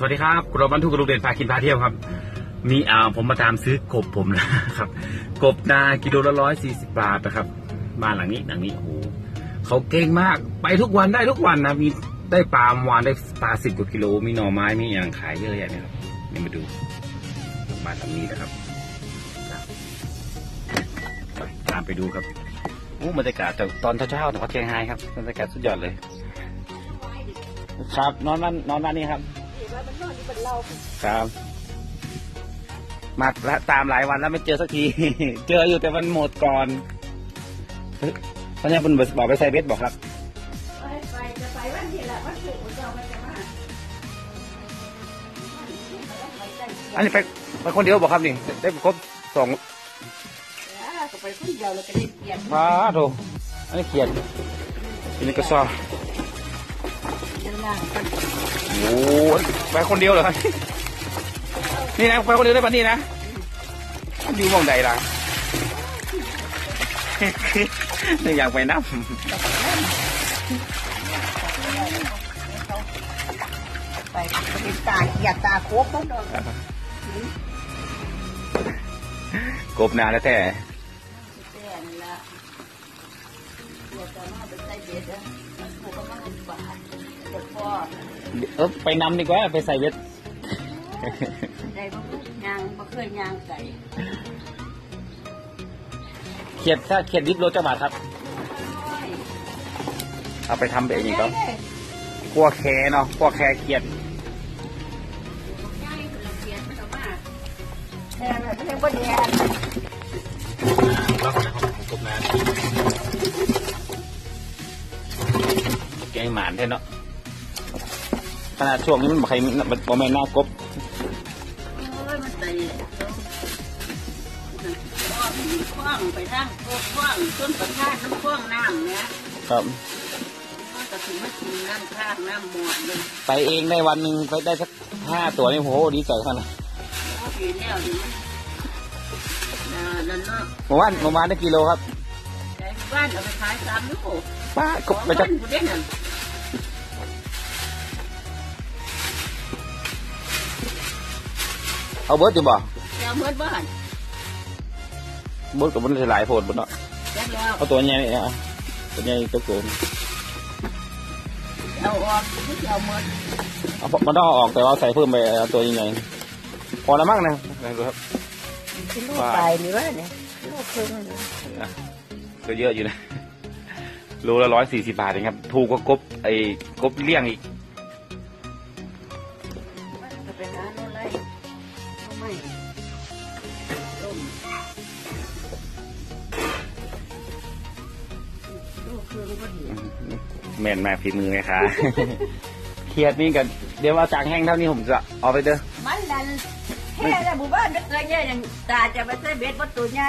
สวัสดีครับกรมบรรทุกกระดูกเด่นพากินพาเที่ยวครับ มีอ่าผมมาตามซื้อกบผมนะครับ กบนากิโลละร้อยสี่สิบบาทนะครับบ้านหลังนี้หลังนี้โอ้โหเขาเก่งมาก ไปทุกวันได้ทุกวันนะ มีได้ปลาเมื่อวานได้ปลาสิบกว่ากิโล มีหน่อไม้ มีอย่างขายเยอะแยะเนี่ยครับนี่มาดูบ้านหลังนี้นะครับ ตามไปดูครับโอ้บรรยากาศแต่ตอนเช้าๆแต่ว่าเชียงไฮ้ครับบรรยากาศสุดยอดเลย ครับนอนบ้านนอนบ้านนี้ครับ ครับ มาละตามหลายวันแล้วไม่เจอสักที เจออยู่แต่มันหมดก่อนเฮ้ยตอนนี้คุณบอกไปใส่เบสบอกครับไปไปจะไปวันที่ละวันศุกร์เราไปจะมาอันนี้ไปไปคนเดียวบอกครับนี่ได้ครบสองก็ไปคนเดียวเราก็ได้เปลี่ยนว้าโถอันนี้เขียนอันนี้ก็ซอ ยังนั่งกันโอ้โหไปคนเดียวเหรอครับนี่นะไปคนเดียวได้ปะนี่นะอยู่มองใดล่ะนี่อยากไปน้ำไปเป็นตาอยากตาโคกเขาโดนกบนานแล้วแต่แต่นี่ละเดี๋ยวจะมาไปใส่เบ็ดนะ เดี๋ยวพ่อเออไปนำดีกว่าไปใส่เวทได้บ่ยางบ่เคยยางใส่เขียดถ้าเขียดดิบโลจะบาทครับ เอาไปทำไปเองก็คั่วแคเนาะคั่วแคเขียดย่างคนละเปลี่ยนไม่ต้องมาแต่แบบไม่ใช่บ่แดงแล้วก็ของกบนาแกงหมานแท้เนาะ ขนาดช่วงนี้มันบอกใครมันบอกแม่นหน้ากบโอ้ยมันใส่พ่อมีคว้างไปทางโคกคว้างต้นประทานน้ำคว้างน้ำเนี่ยครับก็จะถึงมากินน้ำข้างน้ำหมดเลยไปเองได้วันหนึ่งไปได้สักห้าตัวนี่โหดีใจขนาดโอ้ปีแล้วดิน่านั่นเนาะเมื่อวานเมื่อวานได้กิโลครับใจบ้านเอาไปขายสามลูกป้าขกอบงไปบ้าจะ เอาเบิร์ดอยู่บ่เจ้าเมื่อบ้านเบิร์ดกับมันหลายโพดบนเนาะแจ้งแล้วเอาตัวใหญ่นี่เอาตัวใหญ่ตัวโกนเอาออกที่เจ้าเมื่อเอามันต้องเอาออกแต่ว่าใส่เพิ่มไปเอาตัวใหญ่ๆพอแล้วมั้งนะดูครับที่ลูกไปนี่วะเนี่ยลูกครึ่งก็เยอะอยู่นะโลละร้อยสี่สิบาทเองครับ ถูกกว่ากบไอ้กบเลี้ยงอีก ม่นมากฝีมือไหมคะเครียดนี่กันเดี๋ยวเอาจางแห้งเท่านี้ผมจะเอาไปเด้อมันนั่นแค่ในหมู่บ้านไม่เคยเนี่ยยังตาจะไปใส่เบ็ดวัตถุใหญ่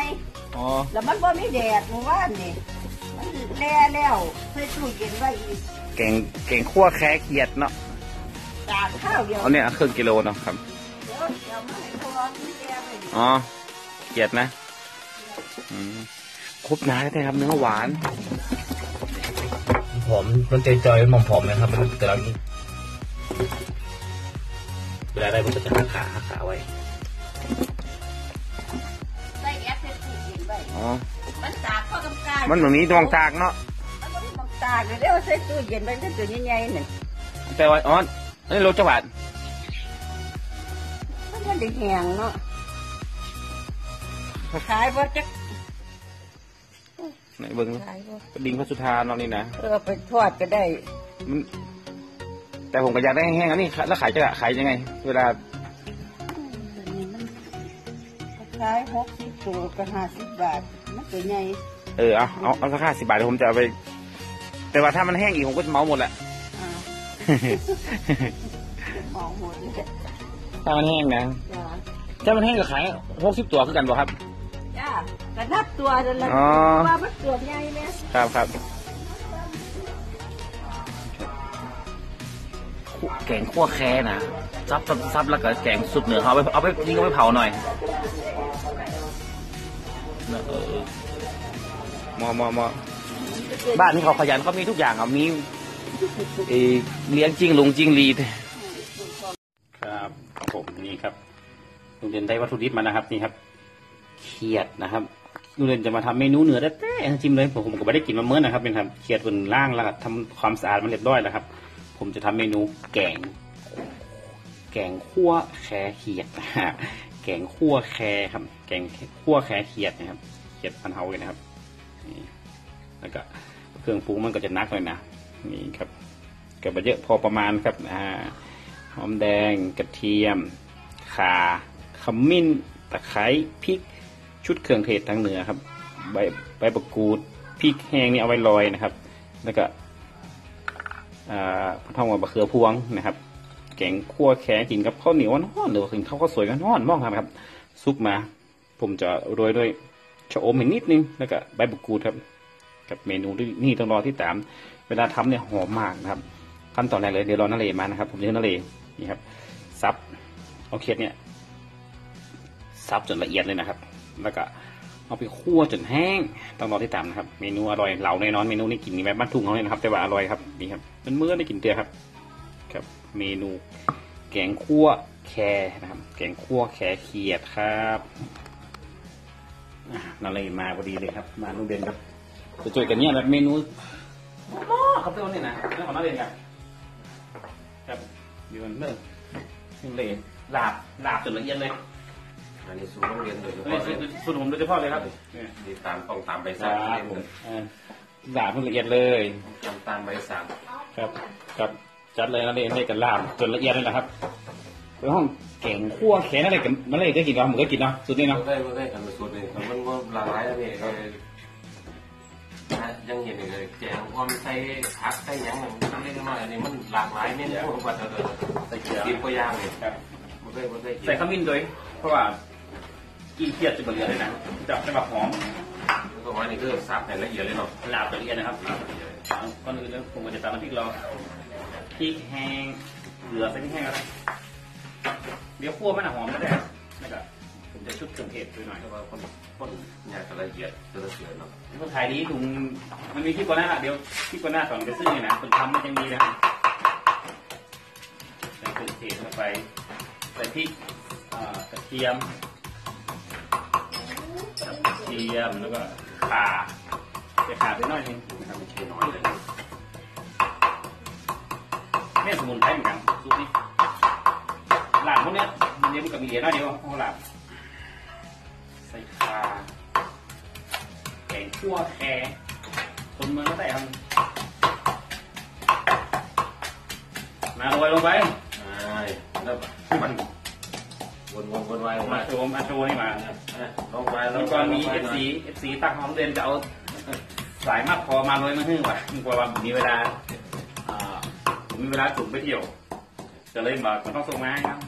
อ๋อแล้วมันบ่มีแดดหมู่บ้านนี่มันแล่แล้วใส่ตู้เย็นไว้อีกเก่งเก่งคั่วแค่เขียดเนาะตากข้าวเดียวเอาเนี่ยครึ่งกิโลเนาะครับเดี๋ยวเดี๋ยวมาให้พวกนี้แล่ไปอ๋อเขียดนะอืมครบนาแท้ๆครับเนื้อหวาน ผอมมันจอยๆมันผอมนะครับมันแต่ละเวลาได้มันก็จะหักขาหักขาไว้ใส่แอปใส่ตู้เย็นไว้อ๋อมันตากข้าวกำกามันเหมือนมีตวงตากเนาะมันบ่มีบังตากเลยเดี๋ยวใส่ตู้เย็นไว้ใส่ตู้ใหญ่ๆนี่แต่ว่าอ๋ออันนี้รถจังหวัดมันก็ได้แห้งเนาะขายบ่จัก ไหนเบิ้งขายบ่ดิงพระสุธาเนาะนี่นะเออไปทอดก็ได้มัน แต่ผมก็อยากได้แห้งๆอันนี้แล้วขายจะขายยังไง เวลาอันนี้มันขายหกสิบตัวก็ห้าสิบบาท มันตัวใหญ่เออเอาเอาเอาสักห้าสิบบาทเดี๋ยวผมจะเอาไป แต่ว่าถ้ามันแห้งอีกผมก็จะเมาหมดแหละ อ่าหมองหมดเลยจ้ะถ้ามันแห้งนะถ้ามันแห้งก็ขายหกสิบตัวคือกันบ่ครับจ้า กระนับตัวนั่นแหละอ๋อ ว่ามันตัวใหญ่เนี่ยครับครับแกงขั้วแค่นะซับซับซับแล้วก็แกงสุดเหนือเขาเอาไปเอาไปยิงเอาไปเผาหน่อยเออมอมอมอบ้านที่เขาขยันเขามีทุกอย่างอะมีเอ่อเลี้ยงจริงลุงจริงรีดคผมนี่ครับลุงเด่นได้วัตถุดิบมานะครับนี่ครับเขียดนะครับ ลุงเด่นจะมาทำเมนูเหนือแต่แต่จิ้มเลยผมก็ไม่ได้กินมาเมื่อนะครับเป็นครับเขียดบนล่างแล้วก็ทำความสะอาดมันเรียบร้อยแล้วครับ ผมจะทำเมนูแกง แกงคั่วแคเขียดแกงคั่วแคครับ แกงคั่วแคเขียดนะครับเขียดพันเฮาเลยนะครับนี่แล้วก็เครื่องปรุงมันก็จะนักหน่อยนะนี่ครับก็เยอะพอประมาณครับอ่าหอมแดงกระเทียมข่าขมิ้นตะไคร้พริก ชุดเครื่องเทศทางเหนือครับ ใบใบประกูดพริกแห้งนี่เอาไว้ลอยนะครับ แล้วก็อ่าพะท่องว่าบะเขือพวงนะครับ แกงคั่วแค่กินกับข้าวเหนียวน้อนหรือว่ากินข้าวข้าวสวยก็น้อนมองครับ ซุปมา ผมจะโรยด้วยชะอมอีกนิดนึงแล้วก็ใบบุกรูดครับ กับเมนูนี่ต้องรอที่ตาม เวลาทำเนี่ยหอมมากนะครับขั้นตอนแรกเลยเดี๋ยวรอนาเลมานะครับ ผมจะนาเลนี่ครับซับเอาเค็ดเนี่ยซับจนละเอียดเลยนะครับ แล้วก็เอาไปคั่วจนแห้ง ต้องรอที่ตามนะครับ เมนูอร่อยเหล่าแน่นอน เมนูนี้กินแบบบ้านทุ่งเขาเลยนะครับ แต่ว่าอร่อยครับนี่ครับมันเมื่อได้กินเตือครับ ครับ เมนูแกงคั่วแคนะครับ แกงคั่วแคเขียดครับอะนาเลมาพอดีเลยครับ มาลุงเด่นครับ จะช่วยกันเนี่ยแบบเมนูหม้อครับเพื่อนนี่นะเรื่องของนาเลครับครับอยู่กันเรื่องนเลลาบลาบจนละเอียดเลย อันนี้สูตรโรงเรียนโดยเฉนี่พาะสูตรสูตรผมโดยเฉพาะเลยครับเนี่ยที่ตามต้องตามใบลาสั่งบเรียนผมเลยเออลาบจนละเอียดเลย จำตามใบสั่งครับครับจัดเลยนาเลนาเลกันลาบจนละเอียดเลยนะครับไปห้องแกงคั่วแขนอะไรกันนาเลก็กินเนาะผมก็กินเนาะสูตรนี้เราเนาะได้เราได้กันสูตรนี้มันก็หลากหลายนะพี่ยังเห็นเลยแกงความใส่ผักใส่ยังมันเล็กน้อยอันนี้มันหลากหลายเมนูกว่าเดิมใส่เกลือกินก็ย่างเลยครับ มันได้มันได้ใส่ขมิ้นด้วย เพราะว่ากินเครียดจะเหลือเลยนะจะจะแบบหอมแล้วก็ว่านี่คือซับในละเอียดเลยเนาะลาบละเอียดนะครับก่อนอื่นแล้วผมก็จะตามน้ำพริกเราพริกแห้งเหลือใส่พริกแห้งครับเดี๋ยวคั่วมันหอมไม่ได้นะครับผมจะชุบเครื่องเทศด้วยหน่อยแต่ว่าคนคนอยากจะละเอียดจะละเอียดเนาะคนขายดีถุงมันมีคลิปก่อนหน้าละเดี๋ยวคลิปก่อนหน้าก่อนไปซื้อเนี่ยนะคนทำมันยังดีนะใส่เครื่องเทศเข้าไปใส่พริกอ่า กระเทียมกระเทียมแล้วก็ข่าใส่ข่าไปหน่อยนึงนะครับไม่ใช่น้อยเลยเนี่สมุนไพรเหมือนกันสูตรนี้หลาบพวกเนี้ยมันเดี๋ยวมันกับมีเหรียญน้อยเดียวพราะหลาบใส่ข่าแกงคั่วแครคนเมืองก็ได้ครับมาโรยลงไปใช่แล้วมัน วนวนวนไว้มามาโชว์มาโชว์นี่มาลงไปแล้แล้ววก็มีเอฟซีเอฟซีตั้งหอมเดนจะเอาสายมัดคอมาโรยมาหึ่งว่ะกลัวว่ามีเวลาอ่ามีเวลาจุ่มไปเที่ยวจะเลยบอกมันต้องส่งมาให้ครับ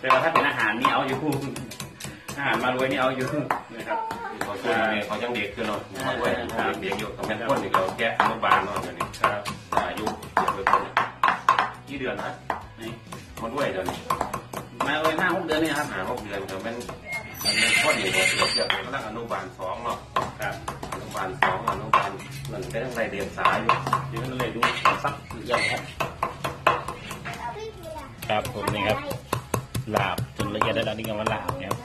แต่ว่าถ้าเป็นอาหารนี่เอาอยู่อาหารมาโรยนี่เอาอยู่นะครับเขาช่วยเขายังเด็กคือเนาะเขาด้วยเด็กอยู่กับแม่คนอีกเราแกะอนุบาลเนาะอันนี้ครับอายุเยอะไปคนกี่เดือนนะนี่มาด้วยเดือน มาโรยห้าหกเดือนนี่ครับหาหกเดือนกับแม่มันแม่คนอีกเราเทียบเทียบก็ตั้งอนุบาลสองเนาะครับอนุบาลสองอนุบาลหนึ่งได้ตั้งแต่เรียนสายอยู่เดี๋ยวเราเลยดูสักเยี่ยมครับครับผมนี่ครับลาบจนละเอียดได้แล้วนี่ก็ว่าลาบเนี่ยครับ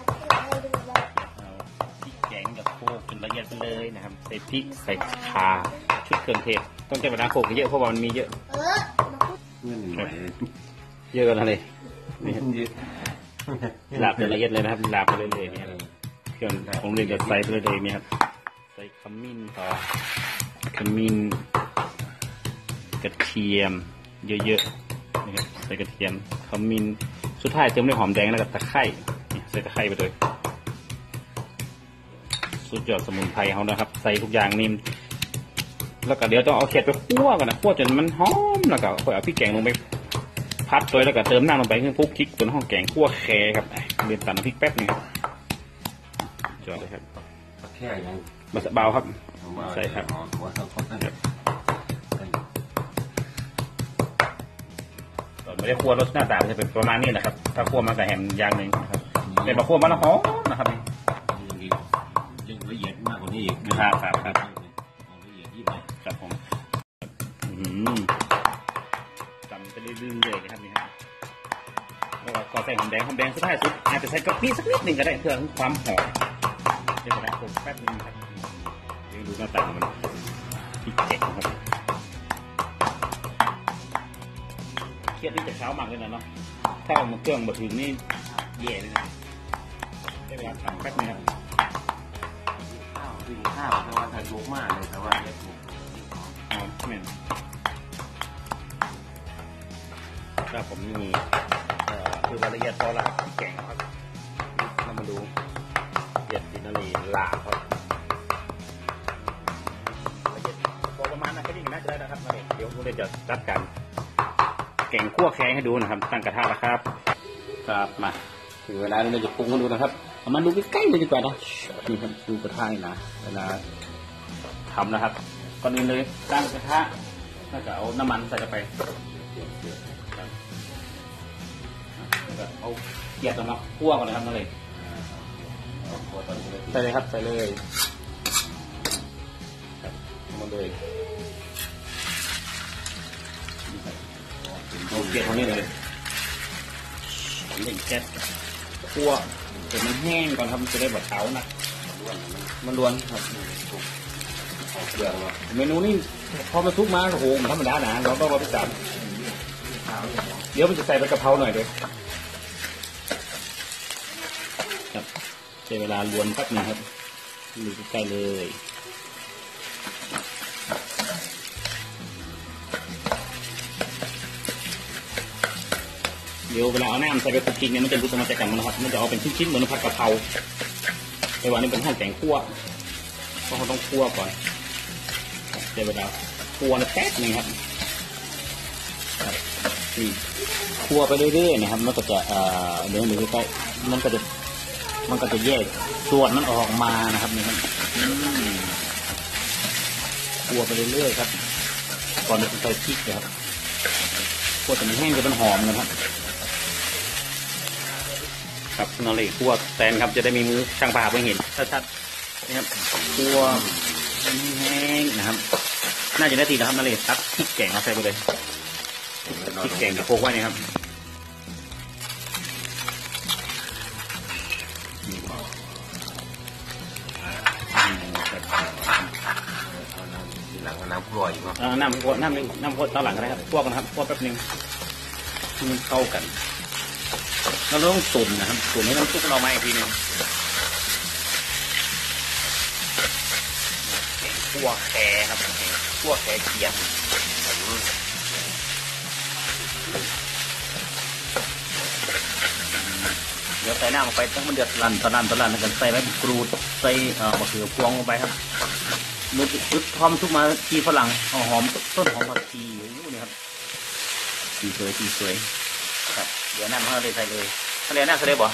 เอาพริกแกงกับโคกจนละเอียดไปเลยนะครับใส่พริกใส่ข่าชุดเครื่องเทศต้องใช้เวลาโขลกเยอะเพราะว่ามันมีเยอะเงินหน่อยเยอะกันเลย นี่ครับลาบจนละเอียดเลยนะครับหลาบไปเลยเลยเนี่ยครับเครื่องของเรียนจะใส่ไปเลยเลยเนี่ยครับใส่ขมิ้นต่อขมิ้นกระเทียม เยอะๆนะครับใส่กระเทียมขมิ้นสุดท้ายเติมด้วยหอมแดงแล้วก็ตะไคร่ใส่ตะไคร้ไปเลยสุดยอดสมุนไพรเขานะครับ ใส่ทุกอย่างนิ่มแล้วก็เดี๋ยวต้องเอาเขียดไปคั่วกันนะคั่วจนมันหอมแล้วก็ค่อยเอาพริกแกงลงไป พัดโดยแล้วก็เติมน้ำลงไปคือพุกพริกบนห้องแกงคั่วแคครับอะเรียนตัดน้ำพริกแป๊บหนึงครับจอดเลยครับแค่ยังบะเบาครับใช่ครับว่าเขาเขาตั้งไม่ได้คั่วรสหน้าตามันจะเป็นประมาณนี้นะครับ ถ้าคั่วมากับแฮมอย่างหนึ่งนะครับแต่มาคั่วมาแล้วหอมนะครับนี่ยังละเอียดมากกว่านี้อีกครับครับครับ อืมจำไปเรื่อยๆเลยนะครับนี่ครับแล้วก็ใส่หอมแดงหอมแดงสุดท้ายสุดอาจจะใส่กะปิสักนิดหนึ่งก็ได้เพื่อความหอมเดี๋ยวนะผมแป๊บนึงครับเดี๋ยวดูหน้าตามันพริกเจ็ดครับเครียดนี่จะเช้ามากเลยนะเนาะถ้าเอามาเครื่องมาถึงนี่แย่เลยนะเดี๋ยวนะทำแป๊บนึงครับข้าววิ่งข้าวแต่ว่าถ้ายุกมากเลยแต่ว่าอย่าถูกเอาเหม็ นถ้าผมมีคือรายละเอียดพอละแกงครับเรามาดูเด็ดดินารีลาครับละเอียดพอประมาณนั้นแค่นี้น่าจะได้นะครับมาเดี๋ยวเราจะจัดกันแกงคั่วแข้งให้ดูนะครับ ตั้งกระทะแล้วครับ ครับมาถึงเวลาเราจะปรุงให้ดูนะครับเอามาดูใกล้ๆเลยดีกว่านะนี่ครับดูกระทะนี่นะเวลาทำนะครับก่อนอื่นเลยตั้งกระทะแล้วก็เอาน้ำมันใส่เข้าไป เอาเกี๊ยวกับน้ำคั่วก่อนนะครับนั่นเลยตัวตอนนี้เลยใส่เลยครับใส่เลยครับเอามาเลยเอาเกี๊ยวตรงนี้เลยผมเล่นแก๊สคั่วเดี๋ยวมันแห้งก่อนครับมันจะได้แบบเท้านะมันรวนครับเครื่องเนาะเมนูนี้พอมาทุกมาโอ้โหมันธรรมดานะเราต้องรอพิจารเดี๋ยวมันจะใส่ใบกะเพราหน่อยด้วยครับใช้เวลาลวนแป๊บนึงครับดูใกล้เลยเดี๋ยวเวลาเอาน้ำใส่ไปคลุกคลิกเนี่ยมันจะรู้สมาจากกันมันนะครับ มันจะเอาเป็นชิ้นๆเหมือนผัดกะเพราไอ้วันนี้เป็นหั่นแกงคั่วเพราะเขาต้องคั่วก่อนเดี๋ยวเวลาคั่วนะแป๊บนึงครับครับนี่คั่วไปเรื่อยๆนะครับ มันก็จะเอ่อเดี๋ยวหนึ่งใกล้ๆมันก็จะ มันก็จะแยกส่วนมันออกมานะครับนี่ครับอืมคั่วไปเรื่อยๆครับ ก่อนจะใส่พริกนะครับคั่วแต่มันแห้งจะมันหอมนะครับ ครับนอเลยคั่วแตนครับจะได้มีมือช่างภาพไว้เห็นชัดๆนะครับคั่วแห้งนะครับ น่าจะได้ทีนะครับนั่นเลยตักพริกแกงเอาใส่ไปเลยพริกแกงกับโคกไว้นะครับ หลังก็น้ำกล้วยอีกเนาะเอ่อน้ำขวดน้ำนึงน้ำขวดตอนหลังก็ได้ครับคั่วกันะครับคั่วแป๊บนึงให้มันเข้ากันเราต้องตุ๋นนะครับตุ๋นให้น้ำซุปมันออกมาอีกทีหนึงแกงคั่วแคครับแกงคั่วแคเขียดเดี๋ยวใส่น้ำลงไปต้องมันเดือดรันตะลันตะลันแล้วกันใส่ใบกรูดใส่เอ่อมะเขือพวงลงไปครับ มือปึ๊บพร้อมทุกมาทีฝรั่งเอาหอมต้นหอมผักชีโอ้โหนี่ครับสีสวยสีสวยครับ เดี๋ยวน้ำเขาเลยใส่เลยทะเลน้ำใส่เลยบ่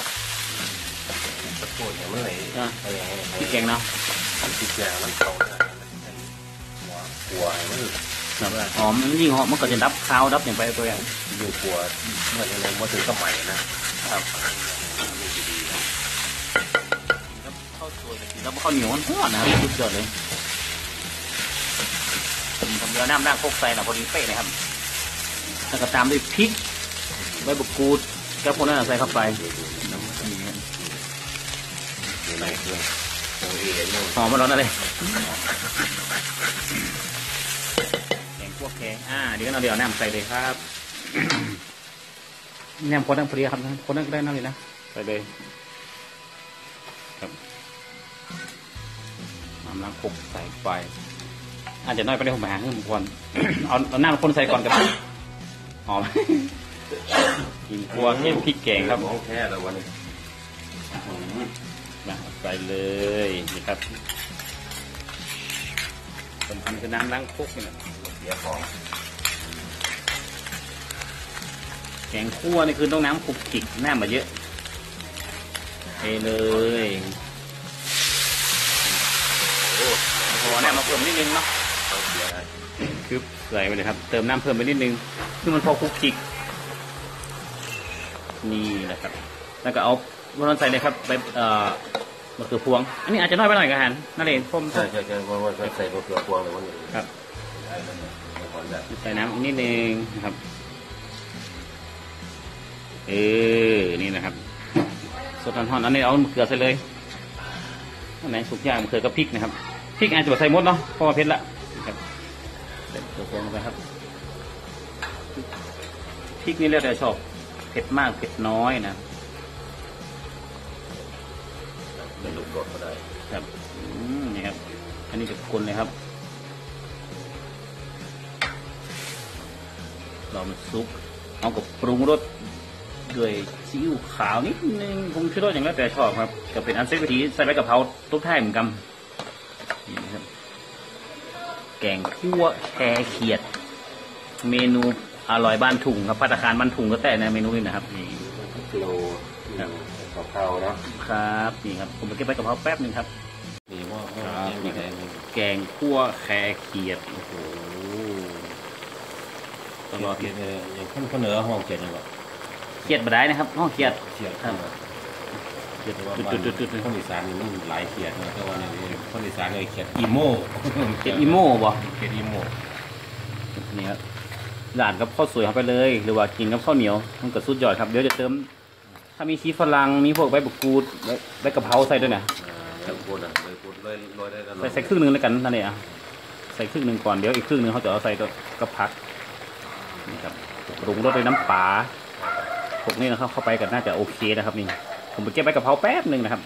ตะโกนเนี่ยมันไหลอะอะไรอย่างเงี้ยพี่เก่งเนาะติดแกงมันเขาเนี่ยหัวหัวมันครับหอมมันยิ่งหอมมันก็จะดับคาวดับอย่างไปตัวอย่างอยู่หัวเมื่อยังไงมาถึงสมัยนะครับข้าวสวยแล้วข้าวเหนียวมันทอดนะครับสุดยอดเลย ผมเดี๋ยวน้ำน้ำโคกใส่หน่อยพอดีเป๊ะเลยครับแล้วก็ตามด้วยพริกใบบุกรูดกับพวกนั้นใส่เข้าไปนี่ครับอนเครื่องโอ้ยยังหอมมาแล้วนั่นเลยแกงพวกแกงอ่าเดี๋ยวเราเดี๋ยวน้ำใส่เลยครับน้ำคนนั่งพอดีครับคนนั่งก็ได้นั่งเลยนะใส่เลยครับน้ำล้างคกใส่ไป อาจจะน้อยไปได้ผมไปหาเพิ่มก่อนเอาเอาน้ำคนใส่ก่อนก็ได้หอมกินคั่วเข้มพริกแกงครับมองแค่แล้ววันนี้มาใส่เลยนี่ครับสำคัญคือน้ำล้างคุกนี่นะเสียของแกงคั่วนี่คือต้องน้ำคลุกคลิกน้ำมาเยอะเทเลยโอ้โหน้ำมาเพิ่มนิดนึงเนาะต้องเสียนะ คือใส่ไปเลยครับ เติมน้ำเพิ่มไปนิดนึงคือมันพอคลุกคลิก นี่แหละครับ แล้วก็เอาวันใส่เลยครับใบเอ่อมะเขือพวง อันนี้อาจจะน้อยไปหน่อยกันฮันนั่นเองผมใช่ใช่ใช่ว่าว่าใส่มะเขือพวงเลยวันนี้ครับก่นใส่น้ำนิดนึงนะครับ เออ นี่นะครับสดร้อนอันนี้เอามะเขือใส่เลยอันไหนสุกยางมะเขือกับพริกนะครับ พริกอาจจะใส่หมดเนาะเพราะว่าเผ็ดละ นะครับเด็ดตัวลงไปครับพริกนี่แล้วแต่ชอบเผ็ดมากเผ็ดน้อยนะเป็นลูกกดก็ได้ครับอืมนี่ครับ อันนี้จะคนเลยครับเรามันซุปเอากับปรุงรสด้วยซีอิ๊วขาวนิดนึงผมชื่อรสอย่างแล้วแต่ชอบครับ ก็เป็นอันเซฟวิธีใส่ใบกะเพราตุ๊บท้ายเหมือนกันนี่นะครับ แกงคั่วแคเขียด เมนูอร่อยบ้านถุงครับพัตตาคารบ้านถุงก็แต่ในเมนูนี้นะครับนี่โลกับข้าวเนาะครับนี่ครับผมไปเก็บใบกะเพราแป๊บหนึ่งครับนี่ว่าครับนี่ครับแกงคั่วแคเขียดโอ้โหตตลลออดดเกียรอย่างข้นข้นเหนือห้องเกียรยังไงเขียดมาได้นะครับห้องเขียดเกียรครับ เขียดแต่ว่าจุดจุดจุดจุดคนอีสานนี่มันหลายเกียรนะแต่ว่าเนี่ยคนอีสานเลยเกียรอีโม่เขียดอีโม่บ่เกียรอีโม่นี่ครับหลานกับข้าวสวยเข้าไปเลย หรือว่ากินกับข้าวเหนียวมันก็สุดยอดครับเดี๋ยวจะเติม ถ้ามีชีสฝรั่งมีพวกใบบุกกูดใบใบกะเพราใส่ด้วยนะเลยพูดอะเลยพูดเลยลอยได้กันใส่ใส่ครึ่งหนึ่งแล้วกันนั่นเองอะใส่ครึ่งหนึ่งก่อนเดี๋ยวอีกครึ่งหนึ่งเขาจะเอาใส่ตัวกับผักนี่ครับปรุงรสด้วยน้ำปลาพวกนี้นะครับเข้าไปกันน่าจะโอเคนะครับนี่ ผมไปเก็บใบกะเพราแป๊บหนึ่งนะครับ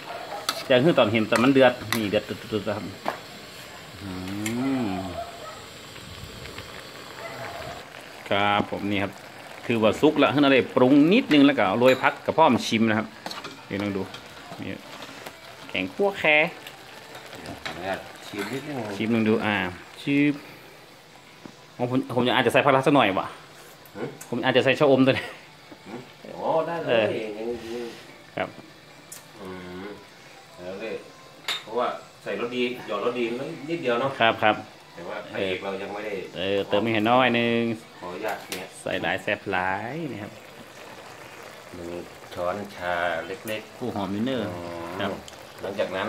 จะขึ้นตอนเห็นแต่มันเดือดนี่เดือดตุดๆนะครับอืมครับผมนี่ครับคือว่าซุกแล้วขึ้นอะไรปรุงนิดนึงแล้วก็เอาโรยพักกับพ่อมชิมนะครับเดี๋ยวลองดูนี่แกงคั่วแคเนี่ยชิมนิดนึงชิมลองดูอ่าชิมอ๋อผมผมอาจจะใส่ผักลักสักหน่อยวะผมอาจจะใส่ชะอมด้วยนะโอ้ได้เลยยัง ครับอืมแล้วเลยเพราะว่าใส่รสดีหยอดรสดีนิดเดียวเนาะครับครับ แต่ว่าพระเอกเรายังไม่ได้เออเติมไม่เห็นน้อยหนึงขออนุญาตเนี่ยใส่หลายแซ่บหลายนะครับหนึ่งช้อนชาเล็กผู้หอมนิดเนอๆร์ ครับ หลังจากนั้น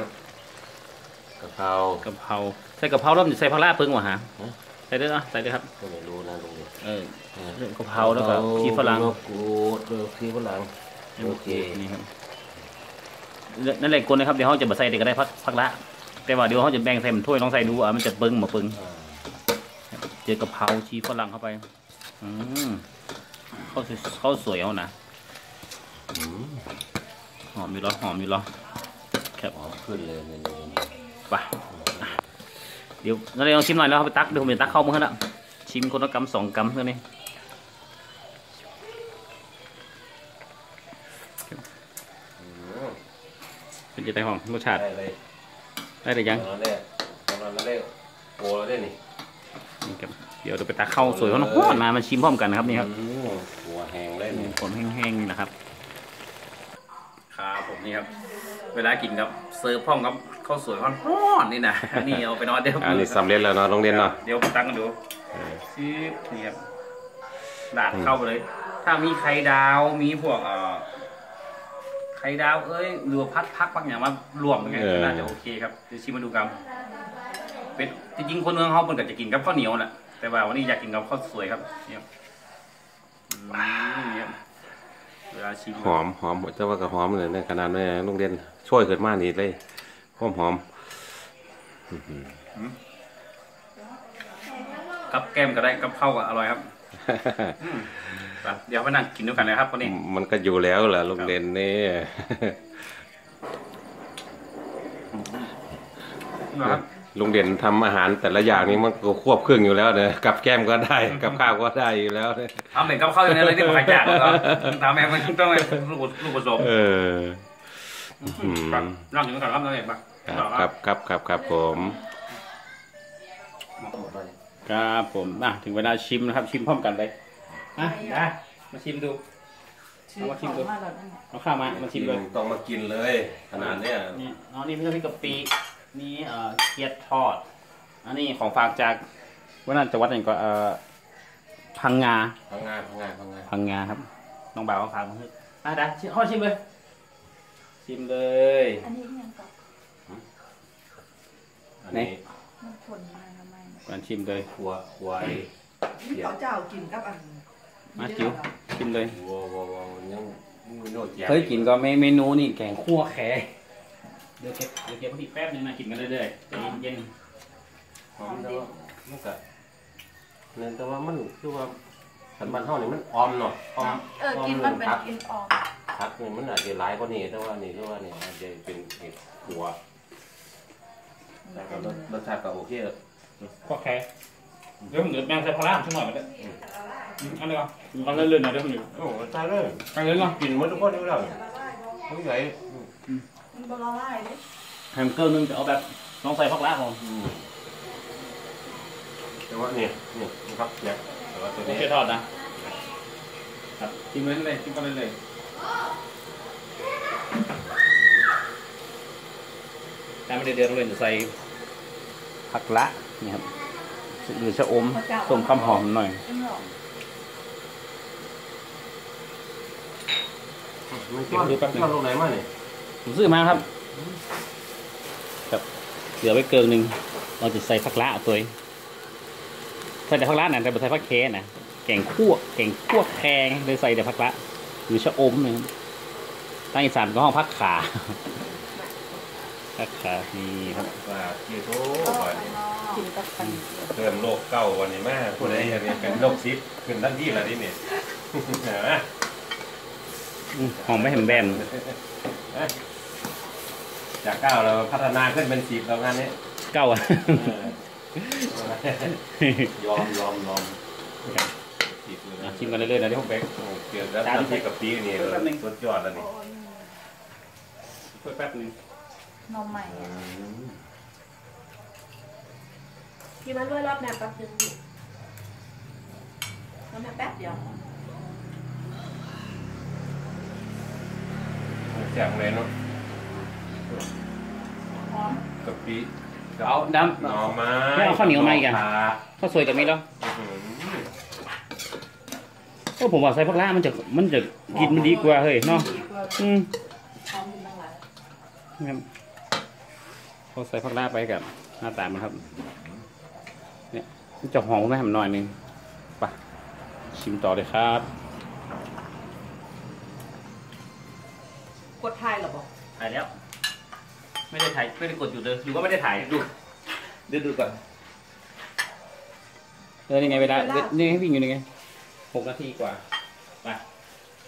กะเพรากะเพราใส่กะเพราแล้วมันจะใส่ผักลาบเพิ่งวะฮะฮะใส่ด้วยเนาะใส่ด้วยครับก็ไม่รู้นะลุงเด็กเออเรื่องกะเพราแล้วก็ชีฝรั่งกูดเออชีฝรั่ง โอเคนี่ครับนั่นแหละกลนะครับเดี๋ยวเขาจะมาใส่เด็กก็ได้พักพักละ แต่ว่าเดี๋ยวเขาจะแบ่งใส่มันถ้วยลองใส่ดูอะมันจะเบิ้งมาเบิ้งเจอกะเพราชีฝรั่งเข้าไป อืมเขาสวยเขาสวยเอานะหอมอยู่เหรอหอมอยู่เหรอครับหอมขึ้นเลยนี่ไปอะเดี๋ยวนั่นเลยลองชิมหน่อยแล้วไปตักเดี๋ยวผมจะตักเข้ามือละชิมคนละกำสองกำเท่านี้ อืม เป็น จะได้หอมรสชาติ ได้เลยได้หรือยังตอนนั้นเนี่ยตอนนั้นเนี่ยโอ้แล้วเนี่ยนี่นี่ครับเดี๋ยวเราไปตักเข้าสวยเขาหอนมามาชิมพร้อมกันนะครับนี่ครับอืมหัวแห้งเลยนี่ผลแห้งๆนี่นะครับครับผมนี่ครับ เวลากินครับเสิร์ฟพร้อมกับข้าวสวยร้อนๆนี่นะนี่เอาไปนอนเดี๋ยวอันนี้สำเร็จแล้วเนาะโรงเรียนเนาะเดี๋ยวผมตั้งกันดูชิปนี่ครับดาดเข้าไปเลย ถ้ามีไข่ดาวมีพวกเอ่อไข่ดาวเอ้ยหรือว่าพัดพักบางอย่างมารวมกันไงน่าจะโอเคครับเดี๋ยวชิมมาดูกันเป็นจริงๆคนเมืองเขาเพิ่นก็จะกินกับข้าวเหนียวแหละแต่ว่าวันนี้อยากกินกับข้าวสวยครับเนี่ยอืมเนี่ยเวลาชิมหอมหอมแต่ว่าก็หอมเลยในขนาดแม่โรงเรียนช่วยเกิดมานี่เลยหอมหอมกับแก้มก็ได้กับข้าวก็อร่อยครับอืมครับ เดี๋ยวไปนั่งกินด้วยกันเลยครับวันนี้ มันก็อยู่แล้วแหละโรงเรียนนี่นะครับโรงเรียนทำอาหารแต่ละอย่างนี้มันก็ควบเครื่องอยู่แล้วเนี่ยกับแก้มก็ได้กับข้าวก็ได้อยู่แล้วเนี่ยทำเหมือนกับข้าวอย่างนี้เลยที่ผมขายจากแล้วก็ทำแม่มันต้องเป็นลูกลูกผสมเอออืมครับนั่งอยู่ก่อนครับนั่งเองปะครับครับครับครับครับผมครับผมอะถึงเวลาชิมนะครับ ชิมพร้อมกันเลย อะได้มาชิมดูชื่อของมาแล้วนั่นน่ะเอาข้าวมา มาชิมเลยต้องมากินเลย ขนาดเนี้ยนี่อ๋อนี่พี่กะปิกะปินี่เอ่อเกี๊ยดทอด อันนี้ของฝากจากวันนั้นจังหวัดไหนก็เอ่อพังงา พังงานพังงานพังงานพังงาครับ น้องบ่าวเขาฝากมาให้อะได้ชิมเอาชิมเลย ชิมเลย อันนี้ยังกับอันนี้มันผลมาทำไมก่อนชิมเลยขัวควายที่เขาเจ้ากินกับอัน มาจิ๋วชิมเลยวัววัววัวยังมีโน่แจเคยกินก็เมเมนูนี่แกงคั่วแขเดี๋ยวเก็บเดี๋ยวเก็บพอดีแป๊บนึงนะกินกันเรื่อยๆใจเย็นหอมแต่ว่ามันก็เนื่องแต่ว่ามันคือว่าสันบันเท่านี่มันออมเนาะออมเออ กินมันเป็นผักกินออกผักนี่มันอาจจะหลายกว่านี้แต่ว่านี่คือว่านี่อาจจะเป็นเห็ดหัวแต่ก็รสรสชาติก็โอเคแล้วๆคั่วแข เดี๋ยวผมเดือดแมงใส่พลามสักหน่อยก็ได้อันนี้ก่อนอันเลื่อนๆหน่อยเดี๋ยวผมอยู่โอ้รสชาติเลยอันเลื่อนก่อนกินหมดทุกคนอยู่แล้วผู้ใหญ่มันบละลายเลยแฮมเกอร์นึงจะเอาแบบลองใส่ผักลาบผมอืมแต่ว่านี่นี่ครับเนี่ยแต่ว่าตัวไม่นี้ใช่ทอดนะครับกินไปเรื่อยๆกินไปเรื่อยๆแต่ไม่ได้เดือดเลยจะใส่ผักละนี่ครับ หรือชะอมต้มคำหอมหน่อยกินหรอกมันเก็บดูแป๊บนึงลงไหนมาเนี่ยผมซื้อมาครับครับเหลือไว้เกินหนึ่งเราจะใส่ผักละเอาตัวเองใส่แต่ผักละนะแต่ไม่ใส่ผักแคนะแกงคั่วแกงคั่วแคงเลยใส่แต่ผักละหรือชะอมนะครับตั้งอีสานก็ห้องผักขาผักขานี่ครับว่าที่โต กินกับปันเพิ่มโรคเก่าวันนี้มากคนใดอันนี้เป็นโรคซิปขึ้นทันทีละนี่เนี่ยนะอืมหอมไม่เห็นแบนจากเก้าเราพัฒนาขึ้นเป็นสิบแล้วงานนี้เก้าอะยอมยอมยอมสิบเลยอะนะชิมกันเรื่อยๆนะที่ผมเป๊กเกี่ยวกับน้ำพริกกับปีนี่สุดยอดแล้วนี่เพิ่มแป๊บนึงนมใหม่ อะพี่มันด้วยรอบแนวแป๊บนึงดิรอบแนวแป๊บเดียวแจ่มเลยเนาะหอมกับปีเอาน้หน่อไม้ไม่เอาข้าวเหนียวมาอีกอะปลาำข้าวสวยกับนี้แล้วอื้อหือก็ผมว่าใส่ผักละมันจะมันจะกินมันดีกว่าเฮ้ยเนาะดีกว่าอืมหอมทั้งหลายครับพอใส่ผักลาดไปกับหน้าตามันครับเนี่ยมัน จะหอมไหมผมหน่อยหนึงไปชิมต่อเลยครับ กดไทยเหรอบอกถ่ายแล้ว ไม่ได้ถ่ายไม่ได้กดอยู่เลยหรือว่าไม่ได้ถ่ายดูดูดูก่อนเออยังไงเวลานี่ให้วิ่งอยู่ยังไงหกนาทีกว่าไป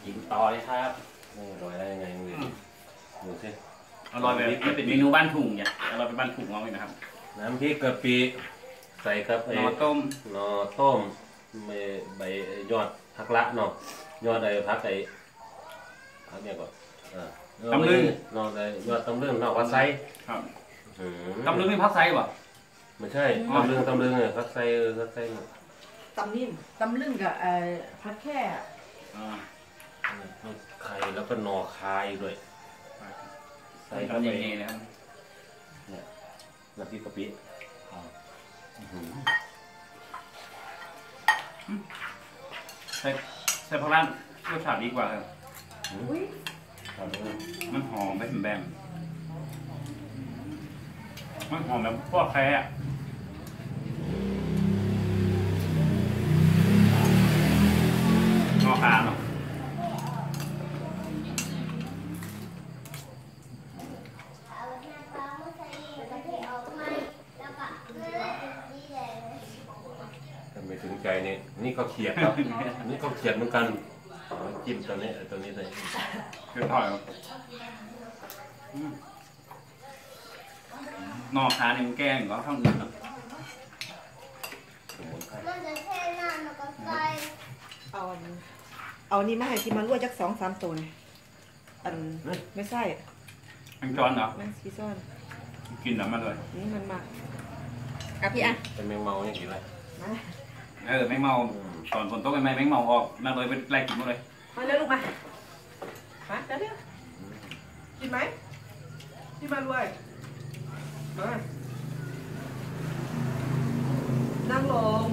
กินต่อเลยครับนี่อร่อยได้ยังไงมึงดูสิอร่อยแบบมันเป็นเมนูบ้านทุ่งเนี่ยอร่อยเป็นบ้านทุ่งเอาเลยนะครับ น้ำพริกกะปิ ใส่กับไอ้นอต้มหนอต้มใบใบยอดผักละเนาะยอดไอ้ผักไอ้ผักเนี่ยก่อนอ่าตำลึงนอกไอ้ยอดตำลึงนอกวัดไซครับอืมตำลึงนี่พักไซส์ป่ะไม่ใช่ตำลึงตำลึงเนี่ยผักไซเออผักไซเนาะตำนิ่มตำลึงกับเอ่อพัดแค่อ่าไข่แล้วก็หนอคายด้วยใส่ใส่กัเข้าบไปเย่ๆนะครับน้ำพริกกะปิอื้อหือ ใส่ใส่ผักร้านรสชาติดีกว่าครับอุ้ยตำลึงมันหอมแบบแบมมันหอมแบบพวกแคร์อะงอขาเนาะ ทำไมถึงใจ นี่นี่ก็เขียดครับนี่ก็เขียดเหมือนกันเอาจิ้มตัวนี้เอาตัวนี้เลยคือถอยครับอืมงอขาเนี่ยมันแก้งกว่าข้างอื่นเนาะสมุนไพรมันจะแค่น้ำแล้วก็ใส่เอาอันเอานี่มาให้พี่มันรวดจักสองสามตัวนี่อันไม่ใช่มันจอนเหรอแม่งซีซ่อน กินน้ำมันเลยนี่มันมากอะพี่อะเป็นแมงเมาอย่างนี้เลย มา เออแมงเมาตอนฝนตกใหม่ๆแมงเมาออกมาเลยไปไล่กินหมดเลยมาเร็วลูกมา มาเร็วเร็วกินไหมพี่มันรวยมานั่งลง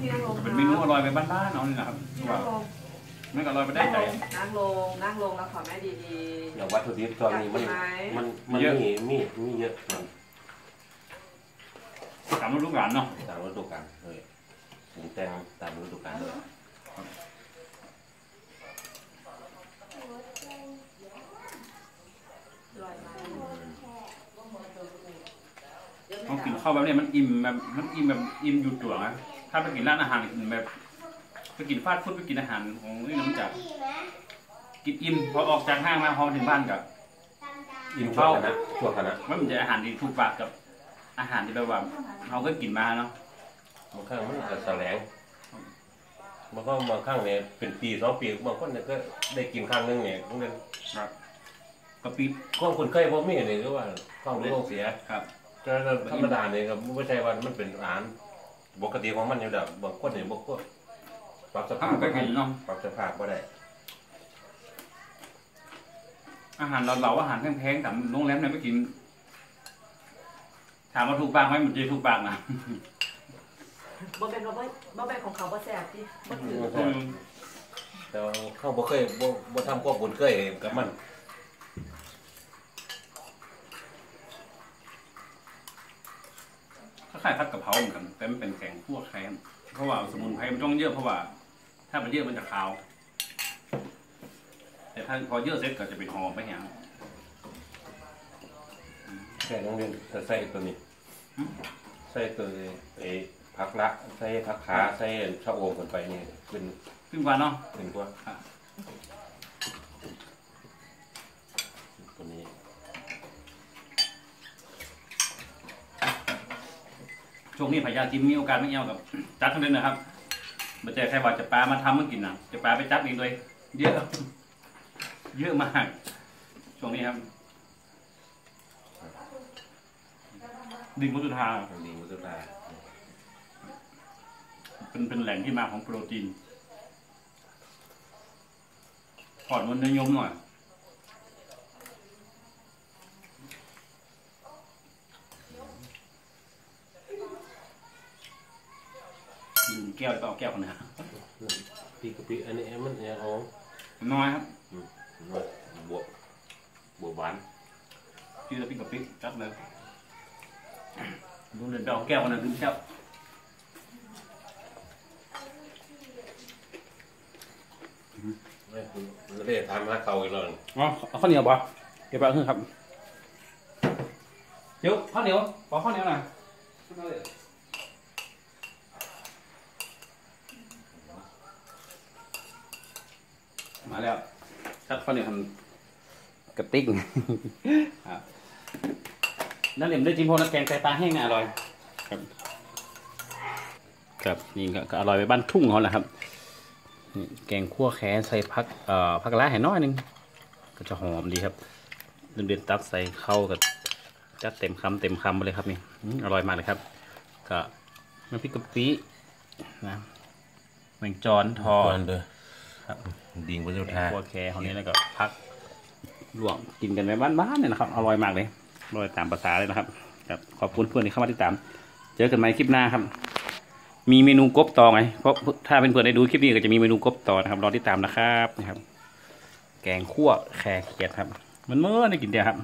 พี่นั่งลงเป็นเมนูอร่อยไปบ้านๆเอานี่นะครับพี่นั่งลงไม่ก็อร่อยไปได้ใจนั่งลง นั่งลงแล้วขอแม่ดีอย่างวัตถุดิบตอนนี้มันอยากกินไหมมันมันเยอะมีมีมีเยอะมันตามฤดูกาลเนาะตามฤดูกาลเลย ปรุงแต่งตามฤดูกาลเลยๆลอยมาเขากินข้าวแบบเนี้ยมันอิ่มแบบมันอิ่มแบบอิ่มอยู่ตัวนะถ้าไปกินร้านอาหารแบบไปกินฟาสต์ฟู้ดไปกินอาหารของนี่น้ำจัดดีไหมกินอิ่มพอออกจากห้างมาพอถึงบ้านกับตามตามอิ่มชั่วคณะชั่วคณะว่ามันจะอาหารดีถูกปากกับอาหารที่แบบว่าเราก็กินมาเนาะ บางครั้งมันก็แสลงบางครั้งบางครั้งเนี่ยเป็นปีสองปีบางคนเนี่ยก็ได้กินครั้งหนึงเนี่ยต้องเป็นกะปิความคนเคยพวกมีเนี่ยก็ว่าความรู้ต้องเสียครับก็ธรรมดาเนี่ยครับไม่ใช่ว่ามันเป็นอาหารปกติของมันอยู่แล้วบางคนเนี่ยบางคนปรับสถ้าภาพมันก็กินเนาะ ปรับสภาพก็ได้อาหารเราเราๆอาหารแพงๆแต่โรงแรมเนี่ยไม่กิน ถามว่าถูกปากไหมมันจะถูกปากนะ บ่เป็นบ่บ่บ่เป็นของเขาบ่แซ่บดิบ่ถืออืมแต่ว่าเขาบ่เคยบ่บ่ทำความบุญเคยกับมันคล้ายๆผัดกะเพราเหมือนกันแต่มันเป็นแกงพวกแคมเพราะว่าสมุนไพรมันต้องเยอะเพราะว่า ถ้ามันเยอะมันจะคาว แต่ถ้าพอเยอะเสร็จก็จะเป็นหอมไปอย่างใส่โรงเรียนจะใส่ตัวนี้ใส่ตัวไอ้ ผักละใส่ผักขาใส่ชะโอมกันไปนี่เป็นขึ้นกว่าเนาะเป็นตัวตัวนี้ช่วงนี้พยาจิมมีโอกาสไม่เอากับจัดทั้งนั้นนะครับมันจะแค่ว่าจะปลามาทำมากินนะจะปลาไปจัดเองเลยเยอะ เยอะมาก ช่วงนี้ครับดินมุตุธาตัวนี้มุตุลา เป็นเป็นแหล่งที่มาของโปรตีนถอดมันเนื้อยมหน่อยอืมแก้วต้องเอาแก้วคนนะปีกะปิอันนี้มันเนี่ยเอาน้อยครับบวบบวบหวานชื่อแล้วพี่กับพี่จับเลยดูเดินไปเอาแก้วคนนั้นดึงแก้ว ไม่คุณไม่ได้ทำให้เขาอีกแล้วอ๋อเอาข้าวเหนียวป่ะเดี๋ยวไปเอาขึ้นครับ เดี๋ยวข้าวเหนียวขอข้าวเหนียวหน่อยมาแล้วชัดข้าวเหนียวทำกระติกครับนั่นเหลี่ยมได้จิ้มโพนักแกงไตปลาแห้งน่ะอร่อย ครับ ครับนี่ก็ก็อร่อยไปบ้านทุ่งเขาแหละครับนี่ แกงคั่วแคใส่ผักเอ่อผักละแห่น้อยหนึง ก็จะหอมดีครับเดือดๆตักใส่เข้ากับจัดเต็มคำเต็มคำไปเลยครับนี่อืมอร่อยมากเลยครับ ก็น้ำพริกกะปินะแมงจอนทอดเด้อครับดิ่งพระเจ้าแกงท่าคั่วแคของนี้แล้วก็พักลวกกินกันแบบบ้านๆเนี่ยนะครับอร่อยมากเลยอร่อยตามภาษาเลยนะครับครับขอบคุณเพื่อนที่เข้ามาติดตาม เจอกันใหม่คลิปหน้าครับ มีเมนูกบต่อไง เพราะถ้าเป็นเพื่อนได้ดูคลิปนี้ก็จะมีเมนูกบต่อนะครับ รอติดตามนะครับนะครับ แกงคั่วแครเขียดครับ มันเมื่อได้กินเดียวครับ